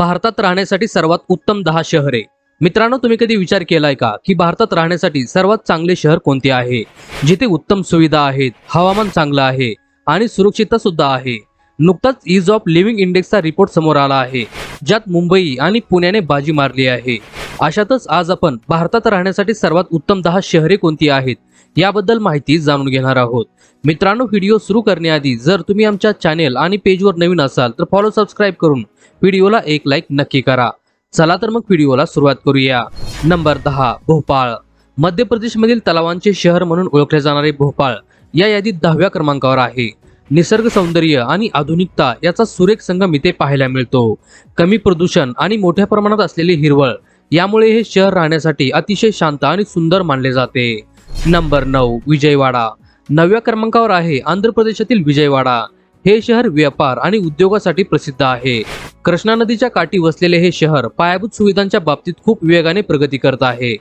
भारतात राहण्यासाठी सर्वात उत्तम दहा शहरे. मित्रांनो तुम्ही कधी विचार केलाय का की भारतात राहण्यासाठी सर्वात चांगले शहर कोणते आहे? जिथे उत्तम सुविधा आहेत हवामान चांगलं आहे आणि सुरक्षितता सुद्धा आहे. नुकताच इज ऑफ लिव्हिंग इंडेक्सचा रिपोर्ट समोर आला आहे ज्यात मुंबई आणि पुण्याने बाजी मारली आहे. अशातच आज आपण भारतात राहण्यासाठी सर्वात उत्तम दहा शहरे कोणती आहेत? याबद्दल माहिती जाणून घेणार आहोत. मित्रांनो व्हिडिओ सुरू करण्याआधी जर तुम्ही आमच्या चॅनेल आणि पेजवर नवीन असाल तर फॉलो सबस्क्राईब करून व्हिडिओला एक लाईक नक्की करा. चला तर मग व्हिडिओला सुरुवात करूया. नंबर दहा भोपाळ. मध्य प्रदेशमधील तलावांचे शहर म्हणून ओळखले जाणारे भोपाळ या यादीत दहाव्या क्रमांकावर आहे. निसर्ग सौंदर्य आणि आधुनिकता याचा सुरेख संगम इथे पाहायला मिळतो. कमी प्रदूषण आणि मोठ्या प्रमाणात असलेली हिरवळ यामुळे हे शहर राहण्यासाठी अतिशय शांत आणि सुंदर मानले जाते. नंबर नऊ विजयवाडा. नवव्या क्रमांकावर आहे आंध्र प्रदेशातील विजयवाडा. हे शहर व्यापार आणि उद्योगासाठी प्रसिद्ध आहे. कृष्णा नदीच्या काठी वसलेले हे शहर पायाभूत सुविधांच्या बाबतीत खूप वेगाने प्रगती करत आहे.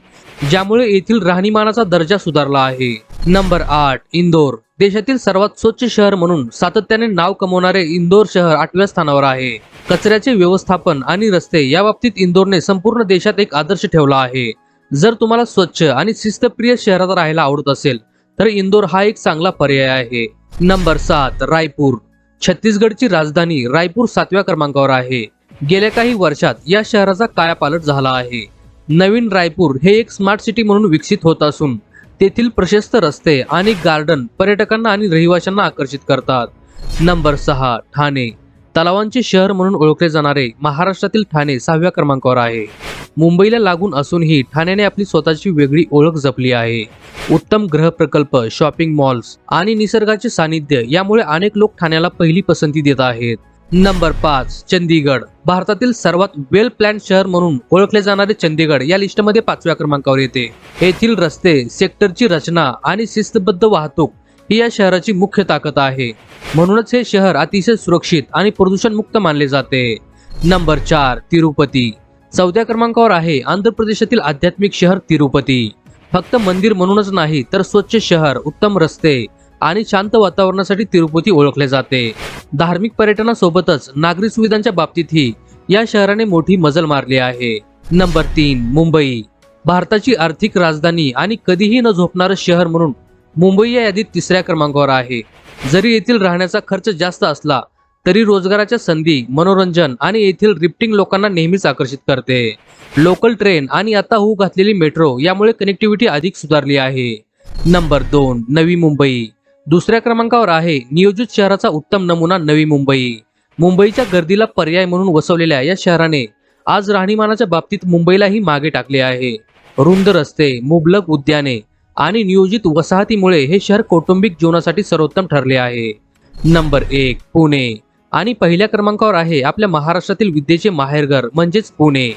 ज्यामुळे येथील राहणीमानाचा दर्जा सुधारला आहे. नंबर आठ इंदोर. देशातील सर्वात स्वच्छ शहर म्हणून सातत्याने नाव कमवणारे इंदोर शहर आठव्या स्थानावर आहे. कचऱ्याचे व्यवस्थापन आणि रस्ते या बाबतीत इंदोरने संपूर्ण देशात एक आदर्श ठेवला आहे. जर तुम्हाला स्वच्छ आणि शिस्तप्रिय शहरात राहायला आवडत असेल तर इंदोर हा एक चांगला पर्याय आहे. नंबर सात रायपूर. छत्तीसगडची राजधानी रायपूर सातव्या क्रमांकावर आहे. गेल्या काही वर्षात या शहराचा कायापालट झाला आहे. नवीन रायपूर हे एक स्मार्ट सिटी म्हणून विकसित होत असून तेथील प्रशस्त रस्ते आणि गार्डन पर्यटकांना आणि रहिवाशांना आकर्षित करतात. नंबर सहा ठाणे. तलावांचे शहर म्हणून ओळखले जाणारे महाराष्ट्रातील ठाणे सहाव्या क्रमांकावर आहे. मुंबईला लागून असूनही ठाण्याने आपली स्वतःची वेगळी ओळख जपली आहे. उत्तम ग्रह प्रकल्प शॉपिंग मॉल्स आणि निसर्गाचे सानिध्य यामुळे अनेक लोक ठाण्याला पहिली पसंती देत आहेत. नंबर पाच चंदीगड. भारतातील सर्वात वेल प्लॅन शहर म्हणून ओळखले जाणारे चंदीगड या लिस्टमध्ये पाचव्या क्रमांकावर येते. येथील रस्ते सेक्टरची रचना आणि शिस्तबद्ध वाहतूक ही या शहराची मुख्य ताकद आहे. म्हणूनच हे शहर अतिशय सुरक्षित आणि प्रदूषण मुक्त मानले जाते. नंबर चार तिरुपती. चौथ्या क्रमांकावर आहे आंध्र प्रदेशातील आध्यात्मिक शहर तिरुपती. फक्त मंदिर म्हणूनच नाही तर स्वच्छ शहर उत्तम रस्ते आणि शांत वातावरणासाठी तिरुपती ओळखले जाते. धार्मिक पर्यटनासोबतच नागरी सुविधांच्या बाबतीतही या शहराने मोठी मजल मारली आहे. नंबर तीन मुंबई. भारताची आर्थिक राजधानी आणि कधीही न झोपणारं शहर म्हणून मुंबई या यादीत तिसऱ्या क्रमांकावर आहे. जरी येथील राहण्याचा खर्च जास्त असला तरी रोजगाराच्या संधी मनोरंजन आणि येथील रिफ्टिंग लोकांना नेहमीच आकर्षित करते. लोकल ट्रेन आणि आता होऊ घातलेली मेट्रो यामुळे कनेक्टिव्हिटी अधिक सुधारली आहे. नंबर दोन नवी मुंबई. दुसऱ्या क्रमांकावर आहे. नियोजित शहराचा उत्तम नमुना नवी मुंबई. मुंबईच्या गर्दीला पर्याय म्हणून वसवलेल्या या शहराने आज राहणीमानाच्या बाबतीत मुंबईलाही मागे टाकले आहे. रुंद रस्ते मुबलक उद्याने आणि नियोजित वसाहतीमुळे हे शहर कौटुंबिक जीवनासाठी सर्वोत्तम ठरले आहे. नंबर एक पुणे. आणि पहिल्या क्रमांकावर आहे आपल्या महाराष्ट्रातील विद्येचे माहेरघर म्हणजेच पुणे.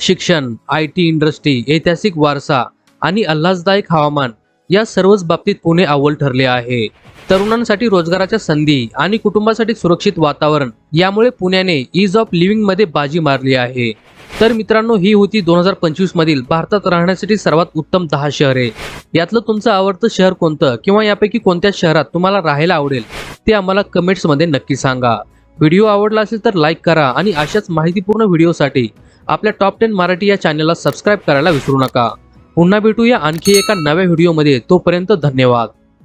शिक्षण आय टी इंडस्ट्री ऐतिहासिक वारसा आणि अल्हासदायक हवामान या सर्वच बाबतीत पुणे अव्वल ठरले आहे. तरुणांसाठी रोजगाराच्या संधी आणि कुटुंबासाठी सुरक्षित वातावरण यामुळे पुण्याने ईज ऑफ लिव्हिंगमध्ये बाजी मारली आहे. तर मित्रांनो ही होती दोन हजार पंचवीस मधील भारतात राहण्यासाठी सर्वात उत्तम दहा शहरे. यातलं तुमचं आवडतं शहर कोणतं किंवा यापैकी कोणत्या शहरात तुम्हाला राहायला आवडेल ते आम्हाला कमेंट्समध्ये नक्की सांगा. व्हिडिओ आवडला असेल तर लाईक करा आणि अशाच माहितीपूर्ण व्हिडिओसाठी आपल्या टॉप टेन मराठी या चॅनलला सबस्क्राईब करायला विसरू नका. पुन्हा भेटूया आणखी एका नव्या व्हिडिओमध्ये. तोपर्यंत धन्यवाद.